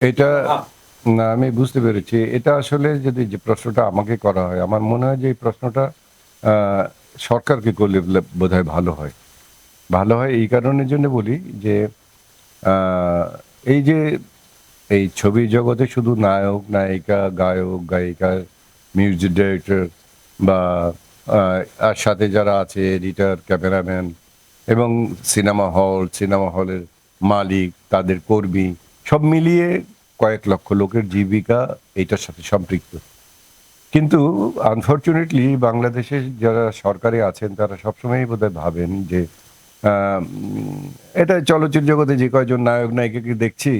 এটা না আমি বুঝতে পেরেছি। এটা আসলে যদি যে প্রশ্নটা আমাকে করা হয় আমার মনে হয় যে এই প্রশ্নটা সরকারকে করলে বোধ হয় ভালো হয়। ভালো হয় এই কারণের জন্য বলি যে এই যে এই ছবি জগতে শুধু নায়ক নায়িকা গায়ক গায়িকা মিউজিক ডিরেক্টর বা আর সাথে যারা আছে এডিটার ক্যামেরাম্যান এবং সিনেমা হল সিনেমা হলের মালিক তাদের কর্মী সব মিলিয়ে কয়েক লক্ষ লোকের জীবিকা এটার সাথে সম্পৃক্ত। কিন্তু আনফর্চুনেটলি বাংলাদেশে যারা সরকারে আছেন, তারা সবসময়ই বোধহয় ভাবেন যে এটা চলচ্চিত্র জগতে যে কয়জন নায়ক, নায়িকাকে দেখছি,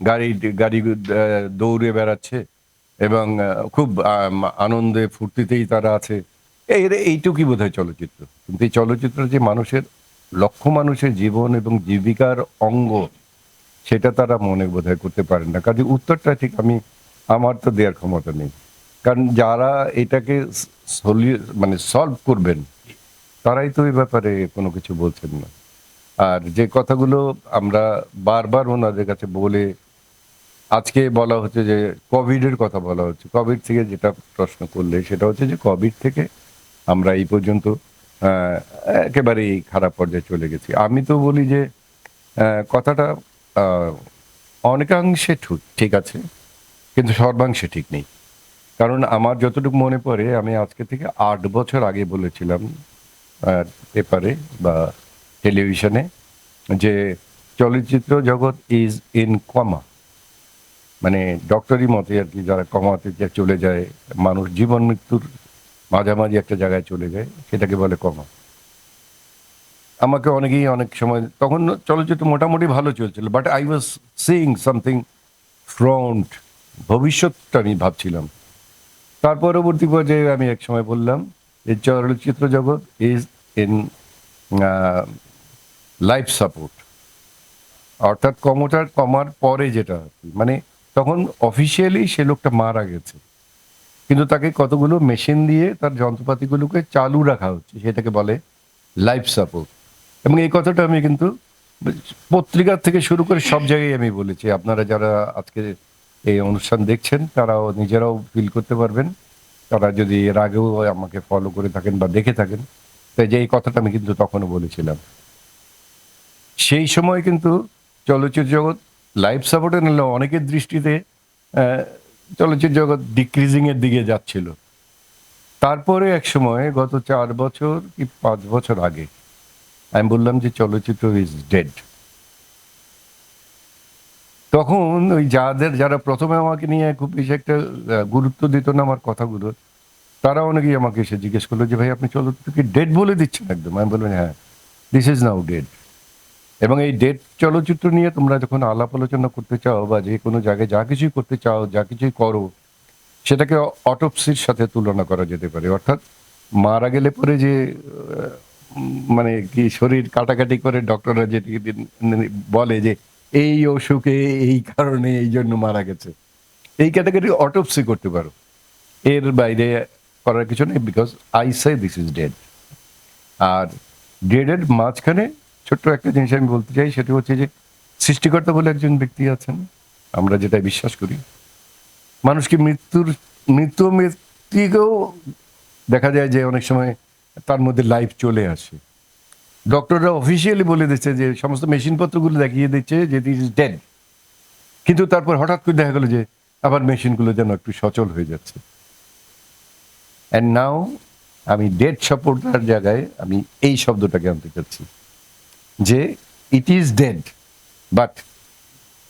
গাড়ি গাড়ি দৌড়ে বেড়াচ্ছে এবং খুব আনন্দে ফুর্তিতেই তারা আছে। এই, এইটুকুই বোধ হয় চলচ্চিত্র। কিন্তু এই চলচ্চিত্র যে মানুষের, লক্ষ মানুষের জীবন এবং জীবিকার অঙ্গ সেটা তারা মনে বোধহয় করতে পারেন না। কাজে উত্তরটা ঠিক, আমি, আমার তো দেওয়ার ক্ষমতা নেই। কারণ যারা এটাকে মানে সলভ করবেন, তারাই তো এই ব্যাপারে কোনো কিছু বলছেন না। আর যে কথাগুলো আমরা বারবার ওনাদের কাছে বলে আজকে বলা হচ্ছে যে, কোভিডের কথা বলা হচ্ছে। কোভিড থেকে যেটা প্রশ্ন করলে, সেটা হচ্ছে যে, কোভিড থেকে আমরা এই পর্যন্ত একেবারেই খারাপ পর্যায়ে চলে গেছি। আমি তো বলি যে কথাটা অনেকাংশে ঠিক ঠিক আছে, কিন্তু সর্বাংশে ঠিক নেই। কারণ আমার যতটুকু মনে পড়ে, আমি আজকে থেকে আট বছর আগে বলেছিলাম পেপারে বা টেলিভিশনে যে চলচ্চিত্র জগৎ ইজ ইন কমা মানে ডক্টরি মতে আর কি, যারা কমাতে চলে যায়, মানুষ জীবন মৃত্যুর মাঝামাঝি একটা জায়গায় চলে যায়, সেটাকে বলে কমা আমাকে অনেকেই অনেক সময়, তখন চলচ্চিত্র মোটামুটি ভালো চলছিল but I was seeing something front ভবিষ্যৎটা আমি ভাবছিলাম। তার পরবর্তী পর্যায়ে আমি এক সময় বললাম যে চলচ্চিত্র জগৎ ইজ ইন লাইফ সাপোর্ট অর্থাৎ কমোটার কমার পরে যেটা। মানে তখন অফিসিয়ালি সে লোকটা মারা গেছে। কিন্তু তাকে কতগুলো মেশিন দিয়ে তার যন্ত্রপাতিগুলোকে চালু রাখা হচ্ছে, সেটাকে বলে লাইফ সাপোর্ট এবং এই কথাটা আমি কিন্তু পত্রিকা থেকে শুরু করে সব জায়গায় আমি বলেছি। আপনারা যারা আজকে এই অনুষ্ঠান দেখছেন, তারাও নিজেরাও ফিল করতে পারবেন। তারা যদি এর আগেও আমাকে ফলো করে থাকেন বা দেখে থাকেন, তাই যে এই কথাটা আমি কিন্তু তখনও বলেছিলাম। সেই সময় কিন্তু চলচ্চিত্র জগৎ লাইফ সাপোর্টে নিলে অনেকের দৃষ্টিতে চলচ্চিত্র জগৎ ডিক্রিজিংয়ের দিকে যাচ্ছিল। তারপরে এক সময় গত চার বছর কি পাঁচ বছর আগে আমি বললাম যে চলচ্চিত্র ইজ ডেড তখন ওই যাদের, যারা প্রথমে আমাকে নিয়ে খুব বেশি একটা গুরুত্ব দিত না আমার কথাগুলো তারা অনেকেই আমাকে এসে জিজ্ঞেস করল যে, ভাই, আপনি চলচ্চিত্রকে ডেড বলে দিচ্ছেন একদম। আমি বললাম হ্যাঁ দিস ইজ নাও ডেড এবং এই ডেট চলচ্চিত্র নিয়ে তোমরা যখন আলাপ আলোচনা করতে চাও বা যে কোনো জায়গায় যা কিছুই করতে চাও, যা কিছুই করো, সেটাকে অটোপসির সাথে তুলনা করা যেতে পারে। অর্থাৎ মারা গেলে পরে যে মানে কি শরীর কাটাকাটি করে ডক্টররা যে বলে যে এই অসুখে এই কারণে এই জন্য মারা গেছে। এই ক্যাটাগরি অটোপসি করতে পারো। এর বাইরে করার কিছু নেই because I say this is dead আর ডেডের মাঝখানে ছোট্ট একটা জিনিস আমি বলতে চাই, সেটা হচ্ছে যে সৃষ্টিকর্তা বলে একজন ব্যক্তি আছেন। আমরা যেটা বিশ্বাস করি। মানুষকে মৃত্যুর মৃত্যু মৃত্যুকেও দেখা যায় যে অনেক সময় তার মধ্যে লাইফ চলে আসে। ডক্টররা অফিসিয়ালি বলে দিচ্ছে যে, সমস্ত মেশিনপত্রগুলো দেখিয়ে দিচ্ছে যে দিস ইজ ডেড কিন্তু তারপর হঠাৎ করে দেখা গেল যে, আবার মেশিনগুলো যেন একটু সচল হয়ে যাচ্ছে। অ্যান্ড নাও আমি ডেড সাপোর্টার জায়গায় আমি এই শব্দটাকে আনতে চাচ্ছি। যে it is dead but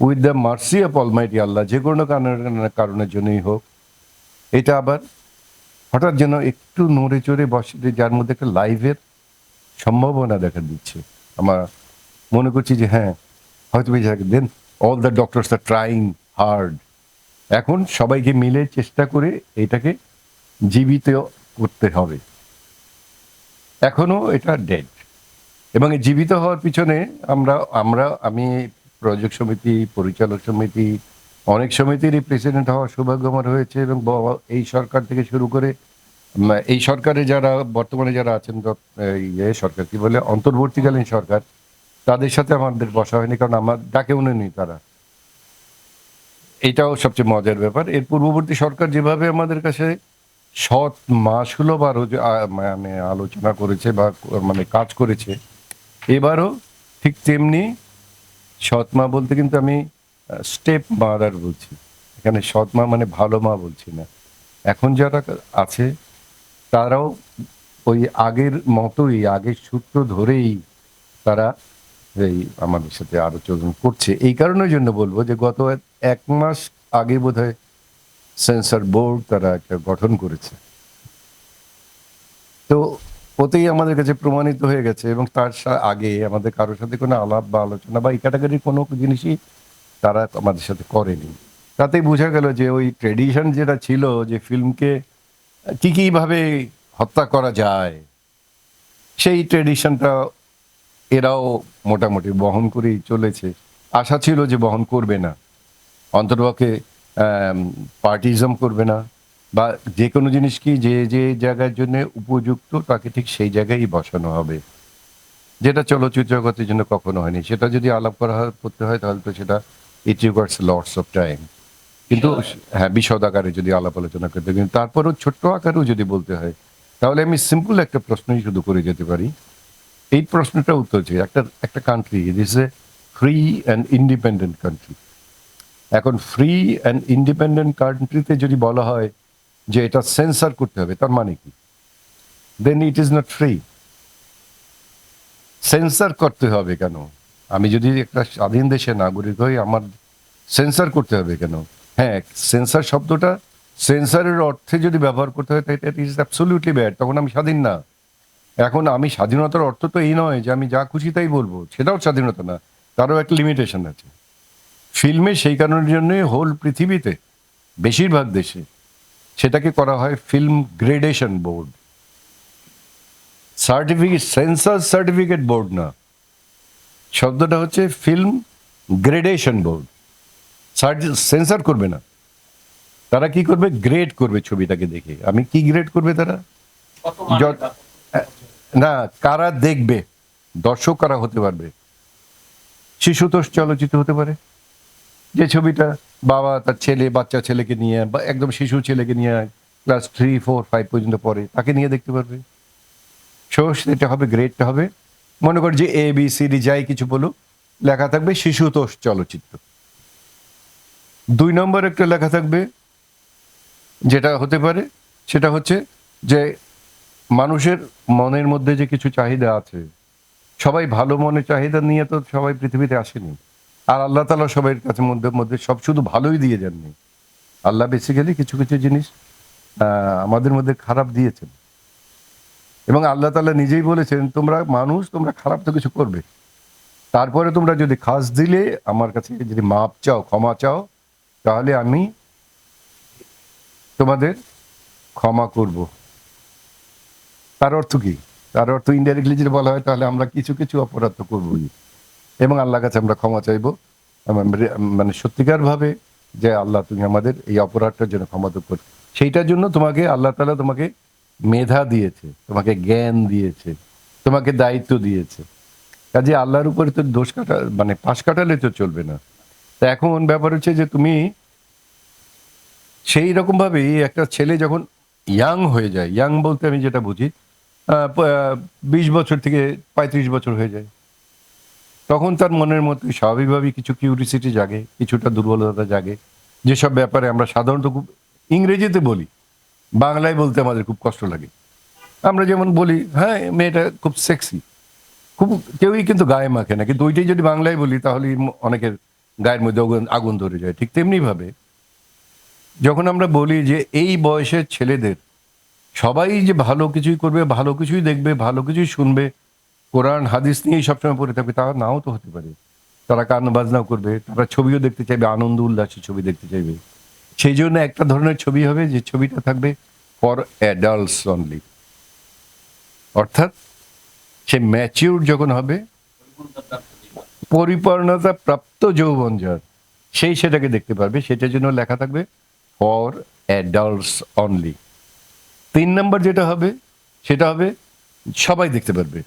with the mercy of almighty Allah যে কোনো কারণের কারণের জন্যই হোক, এটা আবার হঠাৎ যেন একটু নড়ে চড়ে বসে যার মধ্যে একটা লাইভের সম্ভাবনা দেখা দিচ্ছে। আমার মনে করছি যে হ্যাঁ হয়তো then all the doctors are trying hard এখন সবাইকে মিলে চেষ্টা করে এটাকে জীবিত করতে হবে। এখনও এটা ডেড এবং জীবিত হওয়ার পিছনে আমরা আমরা, আমি প্রযোজক সমিতি, পরিচালক সমিতি অনেক সমিতিরই প্রেসিডেন্ট হওয়ার সৌভাগ্য আমার হয়েছে এবং ব- এই সরকার থেকে শুরু করে এই সরকারে যারা, বর্তমানে যারা আছেন সরকার, কি বলে, অন্তর্বর্তীকালীন সরকার, তাদের সাথে আমাদের বসা হয়নি কারণ আমার, ডাকে উনি তারা। এটাও সবচেয়ে মজার ব্যাপার। এর পূর্ববর্তী সরকার যেভাবে আমাদের কাছে সৎ মাসুলভ আরও মানে আলোচনা করেছে বা মানে কাজ করেছে, এবারও ঠিক তেমনি সৎ মা বলতে কিন্তু আমি স্টেপ মাদার বলছি। এখানে সৎ মা মানে ভালো মা বলছি না। এখন যারা আছে, তারাও ওই আগের মতোই, আগের সূত্র ধরেই তারা এই আমাদের সাথে আলোচনা করছে। এই কারণের জন্য বলব যে গত এক মাস আগে বোধহয় সেন্সর বোর্ড তারা একটা গঠন করেছে। তো ওতেই আমাদের কাছে প্রমাণিত হয়ে গেছে এবং তার আগে আমাদের কারোর সাথে কোনো আলাপ বা আলোচনা বা এই ক্যাটাগরির কোনো জিনিসই তারা আমাদের সাথে করেনি। তাতেই বোঝা গেল যে ওই ট্রেডিশন যেটা ছিল যে ফিল্মকে কী কীভাবে হত্যা করা যায়, সেই ট্রেডিশনটা এরাও মোটামুটি বহন করেই চলেছে। আশা ছিল যে বহন করবে না। অন্তর্পক্ষে পার্টিজম করবে না। বা যে কোনো জিনিস কি যে যে জায়গার জন্য উপযুক্ত তাকে ঠিক সেই জায়গায় বসানো হবে। যেটা চলচ্চিত্র জগতের জন্য কখনো হয়নি। সেটা যদি আলাপ করা করতে হয়, তাহলে তো সেটা it requires lots of time কিন্তু হ্যাঁ বিশদ আকারে যদি আলাপ আলোচনা করতে কিন্তু তারপরেও ছোট্ট আকারেও যদি বলতে হয় তাহলে আমি সিম্পল একটা প্রশ্নই শুধু করে যেতে পারি। এই প্রশ্নটা উত্তর চাই। একটা একটা country this a free and independent country এখন ফ্রি অ্যান্ড ইন্ডিপেন্ডেন্ট কান্ট্রিতে যদি বলা হয় যে এটা সেন্সার করতে হবে তার মানে কি? Then it is not free censor করতে হবে কেন? আমি যদি একটা স্বাধীন দেশের নাগরিক হই, আমার সেন্সার করতে হবে কেন? হ্যাঁ সেন্সার শব্দটা সেন্সারের অর্থে যদি ব্যবহার করতে হয় ইট ইজ অ্যাবসলিউটলি ব্যাড তখন আমি স্বাধীন না। এখন আমি স্বাধীনতার অর্থ তো এই নয় যে আমি যা খুশি তাই বলব। সেটাও স্বাধীনতা না। তারও একটা লিমিটেশন আছে। ফিল্মে সেই কারণের জন্যই হোল পৃথিবীতে, বেশিরভাগ দেশে, সেটাকে করা হয় film gradation board certificate censor certificate board না। শব্দটা হচ্ছে ফিল্ম গ্রেডেশন বোর্ড সেন্সার করবে না। তারা কি করবে? গ্রেড করবে ছবিটাকে দেখে। আমি কি গ্রেড করবে তারা? ব্যাপার? না কারা দেখবে? দর্শক কারা হতে পারবে। শিশুতোষ চলচ্চিত্র হতে পারে। যে ছবিটা বাবা তার ছেলে বাচ্চা ছেলেকে নিয়ে বা একদম শিশু ছেলেকে নিয়ে ক্লাস থ্রি ফোর ফাইভ পর্যন্ত পড়ে তাকে নিয়ে দেখতে পারবে। সো সেটা হবে গ্রেডটা হবে। মনে কর যে এ বি সি ডি যাই কিছু বলুক, লেখা থাকবে শিশুতোষ চলচ্চিত্র। দুই নম্বর একটা লেখা থাকবে, যেটা হতে পারে, সেটা হচ্ছে যে মানুষের মনের মধ্যে যে কিছু চাহিদা আছে, সবাই ভালো মনে চাহিদা নিয়ে তো সবাই পৃথিবীতে আসেনি। আর আল্লাহ তালা সবাই কাছে মধ্যে মধ্যে সব শুধু ভালোই দিয়ে যাননি। আল্লাহ বেসিক্যালি কিছু কিছু জিনিস আমাদের মধ্যে খারাপ দিয়েছেন। এবং আল্লাহ তালা নিজেই বলেছেন, তোমরা মানুষ, তোমরা খারাপ তো কিছু করবে। তারপরে তোমরা যদি খাস দিলে, আমার কাছে যদি মাপ চাও, ক্ষমা চাও, তাহলে আমি তোমাদের ক্ষমা করব। তার অর্থ কি? তার অর্থ ইনডাইরেক্টলি যদি বলা হয়, তাহলে আমরা কিছু কিছু অপরাধ তো করবই। এবং আল্লাহর কাছে আমরা ক্ষমা চাইব। মানে সত্যিকার ভাবে যে আল্লাহ তুমি আমাদের এই অপরাধটার জন্য ক্ষমা তো কর সেইটার জন্য তোমাকে, আল্লাহ তালা তোমাকে মেধা দিয়েছে, তোমাকে জ্ঞান দিয়েছে, তোমাকে দায়িত্ব দিয়েছে। কাজে আল্লাহর উপরে তো দোষ কাটা মানে পাশ কাটালে তো চলবে না। তা এখন ব্যাপার হচ্ছে যে তুমি সেই রকম ভাবেই একটা ছেলে যখন ইয়াং হয়ে যায় ইয়াং বলতে আমি যেটা বুঝি বিশ বছর থেকে পঁয়ত্রিশ বছর হয়ে যায়। তখন তার মনের মধ্যে স্বাভাবিকভাবেই কিছু কিউরিসিটি জাগে, কিছুটা দুর্বলতা জাগে। যেসব ব্যাপারে আমরা সাধারণত খুব ইংরেজিতে বলি বাংলায় বলতে আমাদের খুব কষ্ট লাগে। আমরা যেমন বলি হ্যাঁ মেয়েটা খুব সেক্সি খুব, কেউই কিন্তু গায়ে মাখে না। কিন্তু ওইটাই যদি বাংলায় বলি তাহলে অনেকের গায়ের মধ্যে আগুন- ধরে যায়। ঠিক তেমনি ভাবে যখন আমরা বলি যে এই বয়সের ছেলেদের সবাই যে ভালো কিছুই করবে, ভালো কিছুই দেখবে, ভালো কিছুই শুনবে, কোরআন, হাদিস নিয়েই সবসময় পড়ে থাকবে, তা নাও তো হতে পারে। তারা গান বাজনাও করবে, তারা ছবিও দেখতে চাইবে, আনন্দ উল্লাসের ছবি দেখতে চাইবে। সেই জন্য একটা ধরনের ছবি হবে যে ছবিটা থাকবে ফর অ্যাডাল্টস অনলি অর্থাৎ সে ম্যাচিউর যখন হবে, পরিপূর্ণতা প্রাপ্ত যৌবন যার, সেই সেটাকে দেখতে পারবে, সেটার জন্য লেখা থাকবে ফর অ্যাডাল্টস অনলি তিন নম্বর যেটা হবে, সেটা হবে সবাই দেখতে পারবে।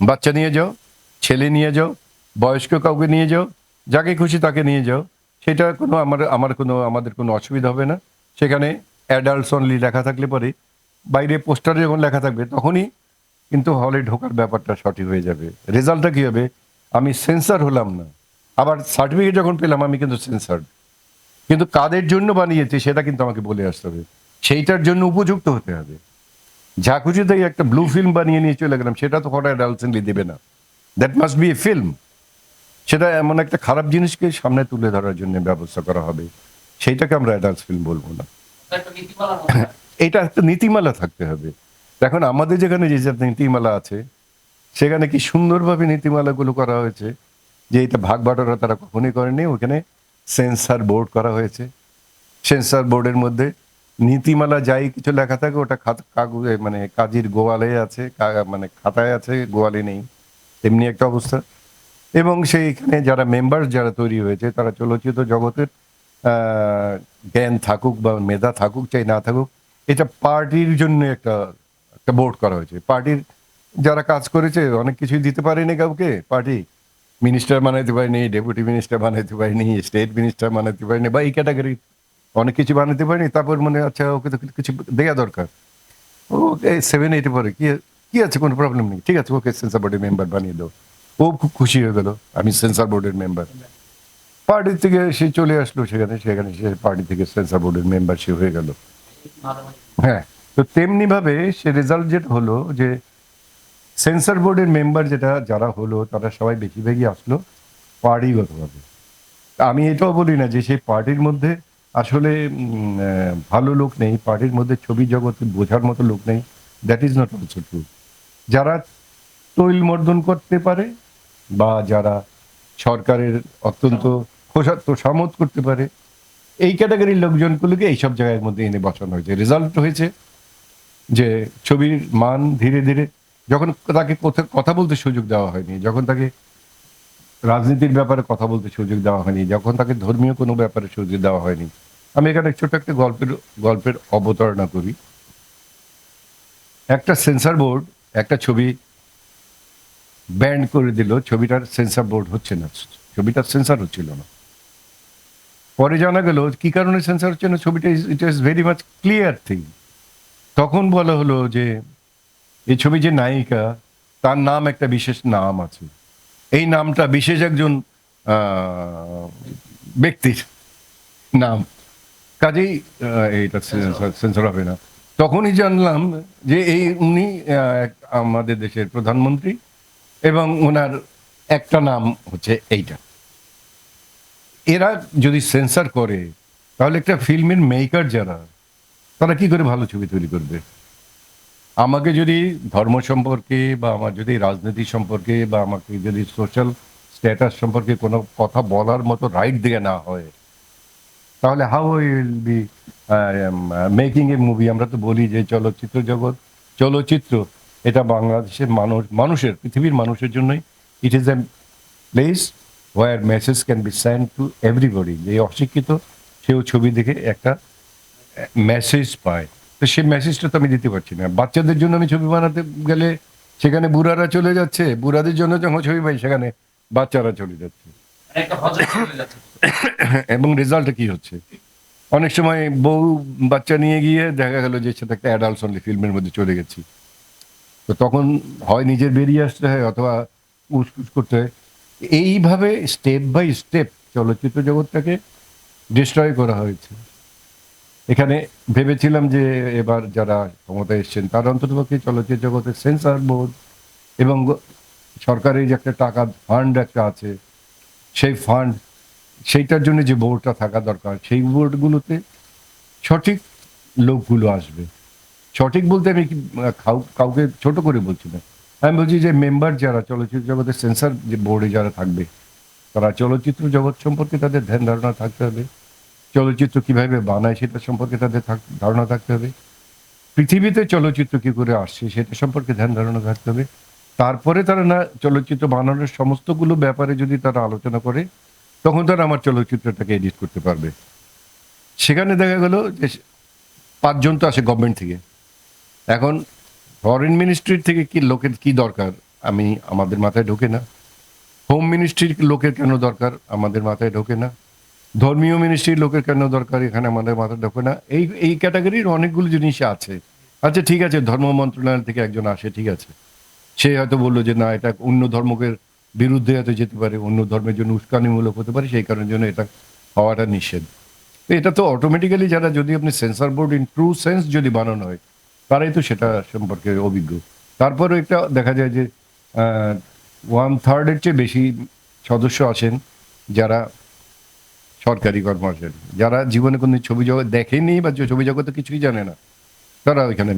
বাচ্চা নিয়ে যাও, ছেলে নিয়ে যাও, বয়স্ক কাউকে নিয়ে যাও, যাকে খুশি তাকে নিয়ে যাও সেটা কোনো আমার আমার কোনো, আমাদের কোনো অসুবিধা হবে না। সেখানে অ্যাডাল্টস অনলি লেখা থাকলে পরে বাইরে পোস্টারে যখন লেখা থাকবে তখনই কিন্তু হলে ঢোকার ব্যাপারটা সঠিক হয়ে যাবে। রেজাল্টটা কী হবে? আমি সেন্সার হলাম না। আবার সার্টিফিকেট যখন পেলাম আমি কিন্তু সেন্সার কিন্তু কাদের জন্য বানিয়েছে সেটা কিন্তু আমাকে বলে আসতে হবে। সেইটার জন্য উপযুক্ত হতে হবে। যা খুশি তাই একটা ব্লু ফিল্ম বানিয়ে নিয়ে চলে গেলাম, সেটা তো হঠাৎ অ্যাডাল্টসেনলি দেবে না। That must be a film সেটা এমন একটা খারাপ জিনিসকে সামনে তুলে ধরার জন্য ব্যবস্থা করা হবে। সেইটাকে আমরা অ্যাডাল্টস ফিল্ম বলব না। এটা একটা নীতিমালা থাকতে হবে। এখন আমাদের যেখানে যে নীতিমালা আছে, সেখানে কি সুন্দরভাবে নীতিমালাগুলো করা হয়েছে? যে এটা ভাগ বাটোয়ারা তারা কখনোই করেনি ওখানে সেন্সার বোর্ড করা হয়েছে। সেন্সার বোর্ডের মধ্যে নীতিমালা যাই কিছু লেখা থাকে, ওটা কাগজে মানে কাজীর গোয়ালে আছে মানে খাতায় আছে, গোয়ালে নেই। এমনি একটা অবস্থা। এবং সেইখানে যারা মেম্বার যারা তৈরি হয়েছে, তারা চলচ্চিত্র জগতের জ্ঞান থাকুক বা মেধা থাকুক, চাই না থাকুক, এটা পার্টির জন্য একটা একটা বোর্ড করা হয়েছে। পার্টির যারা কাজ করেছে, অনেক কিছুই দিতে পারেনি কাউকে। পার্টি মিনিস্টার বানাইতে পারেনি ডেপুটি মিনিস্টার বানাইতে পারেনি স্টেট মিনিস্টার বানাইতে পারেনি, বা এই ক্যাটাগরি অনেক কিছু বানাতে পারেনি। তারপর মনে আচ্ছা ওকে তো কিছু দেওয়া দরকার। ও সেভেন এইটে পরে কি কি আছে? কোনো প্রবলেম নেই। ঠিক আছে, ওকে সেন্সার বোর্ডের মেম্বার বানিয়ে দাও। ও খুব খুশি হয়ে গেল। আমি সেন্সার বোর্ডের মেম্বার পার্টি থেকে সে চলে আসলো সেখানে সেখানে সে পার্টি থেকে সেন্সার বোর্ডের মেম্বারশিপ হয়ে গেল। হ্যাঁ তো তেমনি ভাবে সে রেজাল্ট যেটা হলো যে, সেন্সার বোর্ডের মেম্বার যেটা, যারা হলো, তারা সবাই বেশিরভাগই আসলো পার্টিগতভাবে। আমি এটাও বলি না যে সেই পার্টির মধ্যে আসলে ভালো লোক নেই, পার্টির মধ্যে ছবি জগতে বোঝার মতো লোক নেই। That is not also true যারা তৈল মর্দন করতে পারে বা যারা সরকারের অত্যন্ত খোসা- তোষামত করতে পারে, এই ক্যাটাগরির লোকজনগুলোকে এইসব জায়গার মধ্যে এনে বসানো হয়েছে। রেজাল্ট হয়েছে যে ছবির মান ধীরে ধীরে যখন তাকে কথা বলতে সুযোগ দেওয়া হয়নি, যখন তাকে রাজনীতির ব্যাপারে কথা বলতে সুযোগ দেওয়া হয়নি, যখন তাকে ধর্মীয় কোনো ব্যাপারে সুযোগ দেওয়া হয়নি, আমি এখানে ছোট একটা গল্পের গল্পের অবতারণা করি। একটা সেন্সার বোর্ড একটা ছবি ব্যান্ড করে দিল, ছবিটার সেন্সার বোর্ড হচ্ছে না, ছবিটার সেন্সার হচ্ছিল না। পরে জানা গেল কি কারণে সেন্সার হচ্ছে না, ছবিটা it is very much clear thing তখন বলা হলো যে, এই ছবি যে নায়িকা, তার নাম একটা বিশেষ নাম আছে। এই নামটা বিশেষ একজন ব্যক্তির নাম। কাজেই এইটা সেন্সর হবে না। তখনই জানলাম যে এই উনি আমাদের দেশের প্রধানমন্ত্রী। এবং ওনার একটা নাম হচ্ছে এইটা। এরা যদি সেন্সার করে, তাহলে একটা ফিল্মের মেকার যারা, তারা কি করে ভালো ছবি তৈরি করবে? আমাকে যদি ধর্ম সম্পর্কে বা আমার যদি রাজনীতি সম্পর্কে বা আমাকে যদি সোশ্যাল স্ট্যাটাস সম্পর্কে কোনো কথা বলার মতো রাইট দিয়ে না হয়, তাহলে how will be making a movie আমরা তো বলি যে চলচ্চিত্র জগৎ, চলচ্চিত্র এটা বাংলাদেশের মানুষ মানুষের পৃথিবীর মানুষের জন্যই it is a place where message can be send to everybody যে অশিক্ষিত সেও ছবি দেখে একটা মেসেজ পায়। তো সেই মেসেজটা তো আমি দিতে পারছি না। বাচ্চাদের জন্য আমি ছবি বানাতে গেলে সেখানে বুড়ারা চলে যাচ্ছে। বুড়াদের জন্য যখন ছবি পাই সেখানে বাচ্চারা চলে যাচ্ছে। এবং রেজাল্টটা কি হচ্ছে? অনেক সময় বউ বাচ্চা নিয়ে গিয়ে দেখা গেল যে সেটা একটা অ্যাডাল্টস অনলি ফিল্মের মধ্যে চলে গেছি। তো তখন হয় নিজের বেরিয়ে আসতে হয় অথবা উসকুস করতে হয়। এইভাবে স্টেপ বাই স্টেপ চলচ্চিত্র জগৎটাকে ডিস্ট্রয় করা হয়েছে। এখানে ভেবেছিলাম যে এবার যারা ক্ষমতায় এসছেন, তার অন্ততপক্ষে চলচ্চিত্র জগতের সেন্সার বোর্ড এবং সরকারের যে একটা টাকা ফান্ড একটা আছে, সেই ফান্ড সেইটার জন্য যে বোর্ডটা থাকা দরকার, সেই বোর্ডগুলোতে সঠিক লোকগুলো আসবে। সঠিক বলতে আমি কাউকে ছোট করে বলছি না। আমি বলছি যে মেম্বার যারা চলচ্চিত্র জগতের সেন্সার যে বোর্ডে যারা থাকবে, তারা চলচ্চিত্র জগৎ সম্পর্কে তাদের ধ্যান ধারণা থাকতে হবে। চলচ্চিত্র কীভাবে বানায় সেটা সম্পর্কে তাদের ধারণা থাকতে হবে। পৃথিবীতে চলচ্চিত্র কি করে আসছে সেটা সম্পর্কে ধ্যান ধারণা থাকতে হবে। তারপরে তারা না, চলচ্চিত্র বানানোর সমস্তগুলো ব্যাপারে যদি তারা আলোচনা করে, তখন তারা আমার চলচ্চিত্রটাকে এডিট করতে পারবে। সেখানে দেখা গেল যে পাঁচজন তো আসে গভর্নমেন্ট থেকে। এখন ফরেন মিনিস্ট্রির থেকে কি লোকের কি দরকার? আমি আমাদের মাথায় ঢোকে না। হোম মিনিস্ট্রির লোকের কেন দরকার? আমাদের মাথায় ঢোকে না। ধর্মীয় মিনিস্ট্রির লোকের কেন দরকার? এখানে আমাদের মাথায় ঢোকে না। এই এই ক্যাটাগরির অনেকগুলো জিনিস আছে। আচ্ছা ঠিক আছে, ধর্ম মন্ত্রণালয় থেকে একজন আসে, ঠিক আছে। সে হয়তো বলল যে, না, এটা অন্য ধর্মকের বিরুদ্ধে হয়তো যেতে পারে, অন্য ধর্মের জন্য উস্কানিমূলক হতে পারে, সেই কারণের জন্য এটা হওয়াটা নিষেধ। এটা তো অটোমেটিক্যালি যারা, যদি আপনি censor board in true sense যদি বানানো হয় তারাই তো সেটা সম্পর্কে অভিজ্ঞ। তারপরে একটা দেখা যায় যে ওয়ান থার্ডের চেয়ে বেশি সদস্য আছেন যারা সরকারি কর্মচারী। যারা জীবনে কোনো ছবি জগৎ দেখেনি বা ছবি জগতে কিছুই জানে না, তারা ওইখানে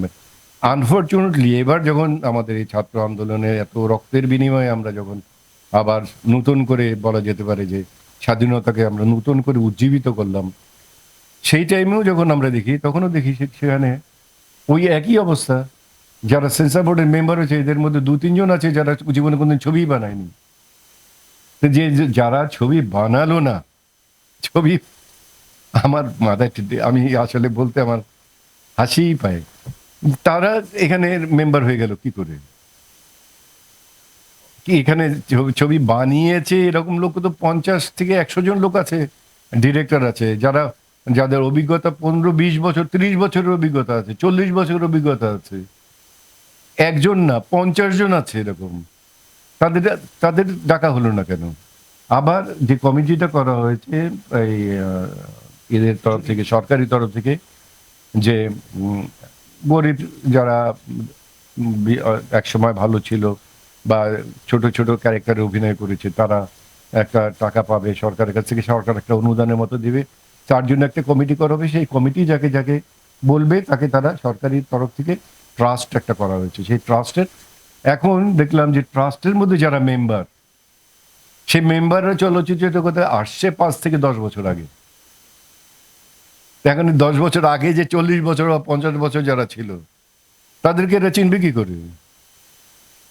আনফর্চুনেটলি এবার যখন আমাদের এই ছাত্র আন্দোলনে এত রক্তের বিনিময়ে আমরা যখন আবার নতুন করে বলা যেতে পারে যে, স্বাধীনতাকে আমরা নতুন করে উজ্জীবিত করলাম, সেই টাইমেও যখন আমরা দেখি, তখনও দেখি সেখানে ওই একই অবস্থা। যারা সেন্সার বোর্ডের মেম্বার হয়েছে এদের মধ্যে দু তিনজন আছে যারা জীবনে কোনদিন ছবিই বানায়নি। যে যারা ছবি বানালো না, ছবি আমার মাথায় আমি আসলে বলতে আমার হাসিই পায়। তারা এখানে মেম্বার হয়ে গেল, কি করে? কি এখানে ছবি- ছবি বানিয়েছে, এরকম লোক তো পঞ্চাশ থেকে একশো জন লোক আছে ডিরেক্টর আছে, যারা যাদের অভিজ্ঞতা পনেরো বিশ বছর ত্রিশ বছরের অভিজ্ঞতা আছে চল্লিশ বছরের অভিজ্ঞতা আছে। একজন না পঞ্চাশ জন আছে এরকম। তাদের তাদের ডাকা হলো না কেন? আবার যে কমিটিটা করা হয়েছে এই এদের তরফ থেকে সরকারি তরফ থেকে যে গরিব যারা আহ, একসময় ভালো ছিল বা ছোট ছোট ক্যারেক্টারে অভিনয় করেছে তারা একটা টাকা পাবে সরকারের কাছ থেকে সরকার একটা অনুদানের মতো দিবে। তার জন্য একটা কমিটি করা হবে। সেই কমিটি যাকে যাকে বলবে, তাকে তারা সরকারের তরফ থেকে ট্রাস্ট একটা করা হয়েছে। সেই ট্রাস্টের এখন দেখলাম যে ট্রাস্টের মধ্যে যারা মেম্বার সেই মেম্বাররা চলচ্চিত্র জগতে আসছে পাঁচ থেকে দশ বছর আগে। এখন দশ বছর আগে যে চল্লিশ বছর বা পঞ্চাশ বছর যারা ছিল, তাদেরকে এরা চিনবে কি করে?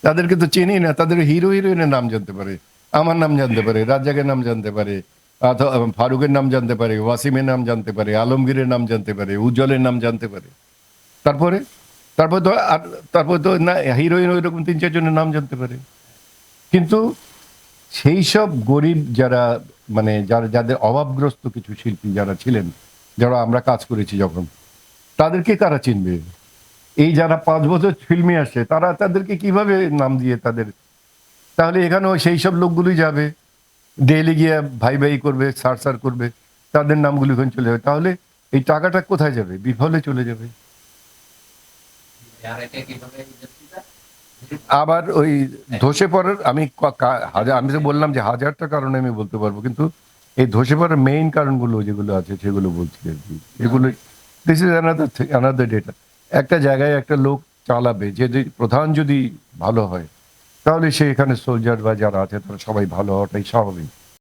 তাদেরকে তো চিনি না। তাদের হিরো হিরোইনের নাম জানতে পারে। আমার নাম জানতে পারে। রাজ্জাকের নাম জানতে পারে। ফারুকের নাম জানতে পারে, ওয়াসিমের নাম জানতে পারে, আলমগীরের নাম জানতে পারে, উজ্জ্বলের নাম জানতে পারে। তারপরে, তারপর তো আর, তারপর তো না, হিরোইন ওই রকম তিন চারজনের নাম জানতে পারে। কিন্তু সেই সব গরিব যারা মানে যারা, যাদের অভাবগ্রস্ত কিছু শিল্পী যারা ছিলেন, যারা আমরা কাজ করেছি যখন, তাদেরকে কারা চিনবে? এই যারা পাঁচ বছর ফিল্মে আসছে তারা তাদেরকে কীভাবে নাম দিয়ে তাদের, তাহলে এখানেও সেই সব লোকগুলোই যাবে। ডেলি গিয়ে ভাই ভাই করবে সার সার করবে, তাদের নামগুলো ওখানে চলে যাবে। তাহলে এই টাকাটা কোথায় যাবে? বিফলে চলে যাবে। আবার ওই ধসে পড়ার, আমি হাজার আমি তো বললাম যে হাজারটা কারণে আমি বলতে পারব, কিন্তু এই ধসে পড়ার মেইন কারণগুলো যেগুলো আছে, সেগুলো বলছি আর কি। এগুলো this is another another data একটা জায়গায় একটা লোক চালাবে, যে প্রধান যদি ভালো হয় তাহলে সে এখানে সোলজার বা যারা আছে তারা সবাই ভালো হওয়াটাই স্বাভাবিক।